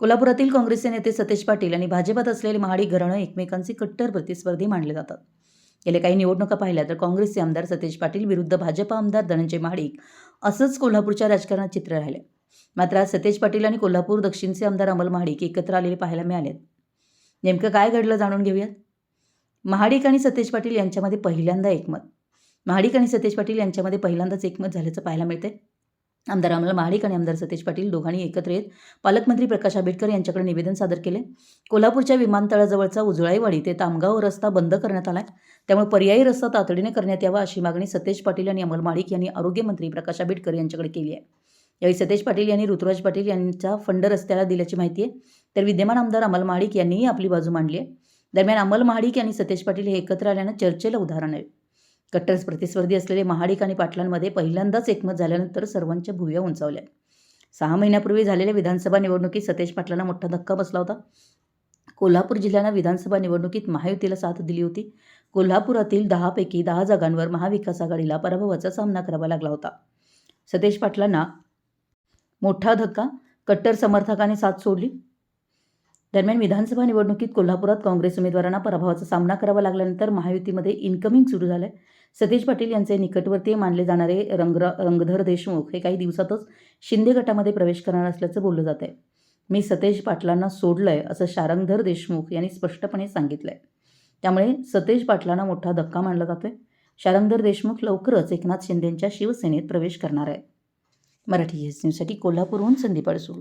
कोल्हापुरातील काँग्रेसचे नेते सतेज पाटील आणि भाजपात असलेले महाडिक घराणं एकमेकांचे कट्टर प्रतिस्पर्धी मानले जातात. गेल्या काही निवडणुका पाहिल्या तर काँग्रेसचे आमदार सतेज पाटील विरुद्ध भाजपा आमदार धनंजय महाडिक असंच कोल्हापूरच्या राजकारणात चित्र राहिले. मात्र आज सतेज पाटील आणि कोल्हापूर दक्षिणचे आमदार अमल महाडिक एकत्र आलेले पाहायला मिळालेत. नेमकं काय घडलं जाणून घेऊयात? महाडिक आणि सतेज पाटील यांच्यामध्ये पहिल्यांदा एकमत. महाडिक आणि सतेज पाटील यांच्यामध्ये पहिल्यांदाच एकमत झाल्याचं पाहायला मिळते आमदार अमल महाडिक आणि आमदार सतेज पाटील दोघांनी एकत्र येत पालकमंत्री प्रकाश आंबेडकर यांच्याकडे निवेदन सादर केले. कोल्हापूरच्या विमानतळाजवळचा उजळाईवाडी ते तामगाव रस्ता बंद करण्यात आला आहे त्यामुळे पर्यायी रस्ता तातडीने करण्यात यावा अशी मागणी सतेज पाटील आणि अमल महाडिक यांनी आरोग्यमंत्री प्रकाश आंबेडकर यांच्याकडे केली आहे. यावेळी सतेज पाटील यांनी ऋतुराज पाटील यांचा फंड रस्त्याला दिल्याची माहिती आहे. तर विद्यमान आमदार अमल महाडिक यांनीही आपली बाजू मांडली आहे. दरम्यान अमल महाडिक आणि सतेज पाटील हे एकत्र आल्यानं चर्चेला उदाहरण आहे. कट्टर प्रतिस्पर्धी असलेले महाडिक आणि पाटलांमध्ये पहिल्यांदाच एकमत झाल्यानंतर सर्वांच्या भुव्या उंचावल्या. सहा महिन्यापूर्वी झालेल्या विधानसभा निवडणुकीत सतेज पाटलांना मोठा धक्का बसला होता. कोल्हापूर जिल्ह्यानं विधानसभा निवडणुकीत महायुतीला साथ दिली होती. कोल्हापुरातील दहापैकी दहा जागांवर महाविकास आघाडीला पराभवाचा सामना करावा लागला होता. सतेज पाटलांना मोठा धक्का कट्टर समर्थकाने साथ सोडली. दरम्यान विधानसभा निवडणुकीत कोल्हापुरात काँग्रेस उमेदवारांना पराभवाचा सामना करावा लागल्यानंतर महायुतीमध्ये इन्कमिंग सुरू झालंय. सतेज पाटील यांचे निकटवर्तीय मानले जाणारे रंगर रंगधर देशमुख हे काही दिवसातच शिंदे गटामध्ये प्रवेश करणार असल्याचं बोललं जात आहे मी सतेज पाटलांना सोडलंय असं शारंगधर देशमुख यांनी स्पष्टपणे सांगितलंय. त्यामुळे सतेज पाटलांना मोठा धक्का मानला जातोय. शारंगधर देशमुख लवकरच एकनाथ शिंदेंच्या शिवसेनेत प्रवेश करणार आहे. मराठी एस न्यूजसाठी कोल्हापूरहून संदीप अडसूळ.